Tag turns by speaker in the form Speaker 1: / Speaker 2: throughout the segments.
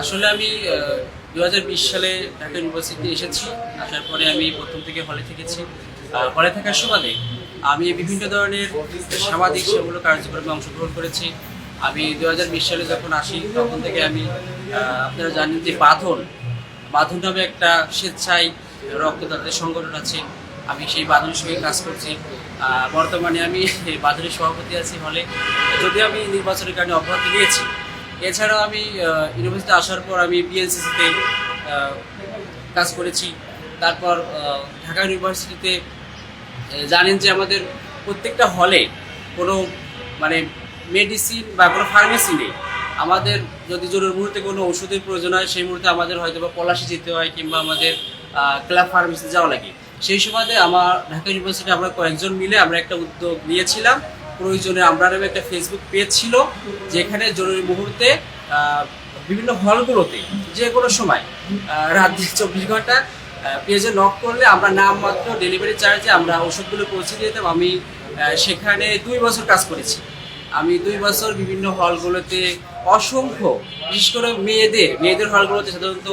Speaker 1: আসলে আমি দু হাজার বিশ সালে ঢাকা ইউনিভার্সিটি এসেছি। আসার পরে আমি প্রথম থেকে হলে থেকেছি। হলে থাকার সুবাদে আমি বিভিন্ন ধরনের সামাজিক সেগুলো কার্যক্রমে অংশগ্রহণ করেছি। আমি দু হাজার বিশ সালে যখন আসি, তখন থেকে আমি আপনারা জানেন যে বাঁধন বাঁধন নামে একটা স্বেচ্ছায় রক্তদাতার সংগঠন আছে। আমি সেই বাঁধনের সঙ্গে কাজ করছি। বর্তমানে আমি বাঁধনের সভাপতি আছি হলে। যদি আমি নির্বাচনের কারণে অব্যাহতি নিয়েছি এছাড়াও আমি ইউনিভার্সিটি আসার পর আমি বিএনসিসিতে কাজ করেছি। তারপর ঢাকা ইউনিভার্সিটিতে জানেন যে আমাদের প্রত্যেকটা হলে কোনো মানে মেডিসিন বা কোনো ফার্মেসি নেই। আমাদের যদি জরুরি মুহূর্তে কোনো ওষুধের প্রয়োজন হয়, সেই মুহূর্তে আমাদের হয়তো বা পলাশি যেতে হয় কিংবা আমাদের ক্লাব ফার্মেসি যাওয়া লাগে। সেই সময়তে আমার, ঢাকা ইউনিভার্সিটি আমরা কয়েকজন মিলে আমরা একটা উদ্যোগ নিয়েছিলাম। প্রয়োজনে আমরা নামে একটা ফেসবুক পেজ ছিল, যেখানে জরুরি মুহূর্তে বিভিন্ন হলগুলোতে যে কোনো সময় রাত চব্বিশ ঘণ্টা পেজে নক করলে আমরা নামমাত্র ডেলিভারি চার্জে আমরা ওষুধগুলো পৌঁছে দিতাম। আমি সেখানে দুই বছর কাজ করেছি। আমি দুই বছর বিভিন্ন হলগুলোতে অসংখ্য, বিশেষ করে মেয়েদের মেয়েদের হলগুলোতে সাধারণত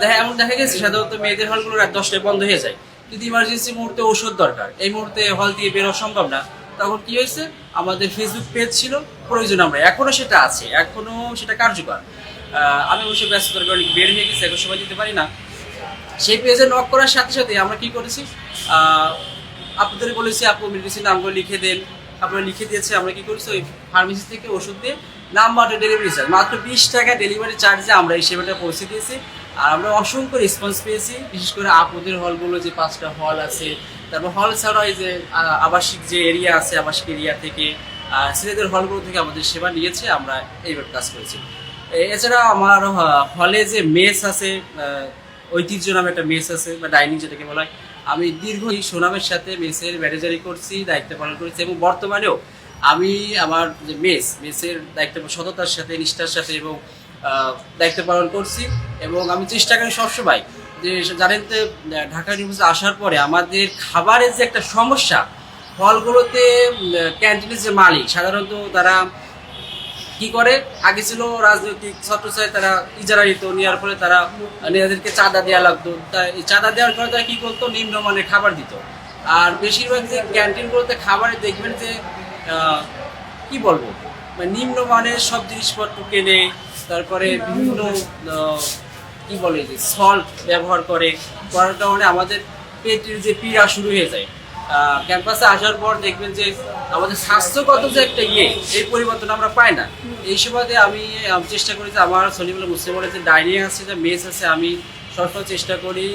Speaker 1: দেখা, এমন দেখা গেছে সাধারণত মেয়েদের হলগুলো রাত দশটায় বন্ধ হয়ে যায়। যদি ইমার্জেন্সি মুহূর্তে ওষুধ দরকার। এই মুহূর্তে হল দিয়ে বেরোনো সম্ভব না। তখন কি হয়েছে? আমাদের ফেসবুক পেজ ছিল, প্রয়োজন আমরা এখনও সেটা আছে, এখনও সেটা কার্যকর। আমি অবশ্যই ব্যস্ততার কারণে বের হয়ে গেছি, এখন সময় দিতে পারি না। সেই পেজে নক করার সাথে সাথে আমরা কি করেছি? আপনাদের বলেছি, আপু মেডিসিন নামগুলো লিখে দেন। আপনারা লিখে দিয়েছে, আমরা কি করেছি? ওই ফার্মেসি থেকে ওষুধ দিয়ে নাম ডেলিভারি চার্জ, মাত্র বিশ টাকা ডেলিভারি চার্জে আমরা এই সেবাটা পৌঁছে দিয়েছি। আর আমরা অসংখ্য রেসপন্স পেয়েছি, বিশেষ করে আপুদের হলগুলো যে পাঁচটা হল আছে, তারপর হল ছাড়াও এই যে আবাসিক যে এরিয়া আছে, আবাসিক এরিয়া থেকে ছেলেদের হলগুলো থেকে আমাদের সেবা নিয়েছে, আমরা এইভাবে কাজ করেছি। এছাড়া আমার হলে যে মেস আছে ঐতিহ্য নামে একটা মেস আছে, বা ডাইনিং যেটাকে বলা হয়, আমি দীর্ঘ এই সুনামের সাথে মেসের ম্যানেজারি করছি, দায়িত্ব পালন করেছি, এবং বর্তমানেও আমি আমার যে মেস, মেসের দায়িত্ব সততার সাথে, নিষ্ঠার সাথে এবং দায়িত্ব পালন করছি এবং আমি চেষ্টা করি সবসময় যে জানেন তো ঢাকা ইউনিভার্সিটি আসার পরে আমাদের খাবারের যে একটা সমস্যা হলগুলোতে ক্যান্টিনের যে মালিক, সাধারণত তারা কি করে? আগে ছিল রাজনৈতিক ছত্রছায় তারা ইজারা নিত, নেওয়ার ফলে তারা নিজেদেরকে চাঁদা দেওয়া লাগতো। তা এই চাঁদা দেওয়ার ফলে তারা কি করতো? নিম্নমানের খাবার দিত। আর বেশিরভাগ যে ক্যান্টিনগুলোতে খাবারে দেখবেন যে কি বলব? মানে নিম্নমানের সব জিনিসপত্র কেনে তারপরে বিভিন্ন কি বলে যে সল্ট ব্যবহার করে, করার কারণে আমাদের পেটের যে পীড়া শুরু হয়ে যায়। ক্যাম্পাসে আসার পর দেখবেন যে আমাদের স্বাস্থ্যগত যে একটা ইয়ে এই পরিবর্তন আমরা পাই না। এই সময়তে আমি চেষ্টা করি যে আমার সলিমুল্লাহ মুসলিম বলে যে ডাইনিং আছে, যে মেস আছে, আমি সবসময় চেষ্টা করি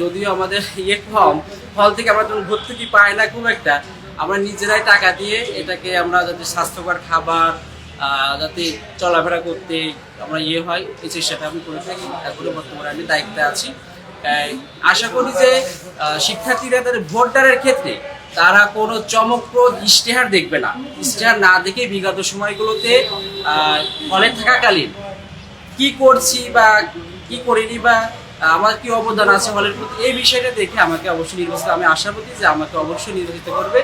Speaker 1: যদিও আমাদের ইয়ে কম, ফল থেকে আমরা যখন ভর্তুকি পাই না খুব একটা। আমরা নিজেরাই টাকা দিয়ে এটাকে আমরা যাতে স্বাস্থ্যকর খাবার যাতে চলাফেরা করতে আমরা ইয়ে হয় এই চেষ্টাটা আমি করে থাকি। এখনও বর্তমানে আমি দায়িত্বে আছি। আশা করি যে শিক্ষার্থীরা তাদের ভোটদানের ক্ষেত্রে তারা কোনো চমকপ্রদ ইশতেহার দেখবে না। ইশতেহার না দেখে বিগত সময়গুলোতে হলে থাকাকালীন কি করছি বা কি করিনি বা আমার কি অবদান আছে হলের প্রতি, এই বিষয়টা দেখে আমাকে অবশ্যই নির্বাচিত আমি আশাবাদী যে আমাকে অবশ্যই নির্বাচিত করবে।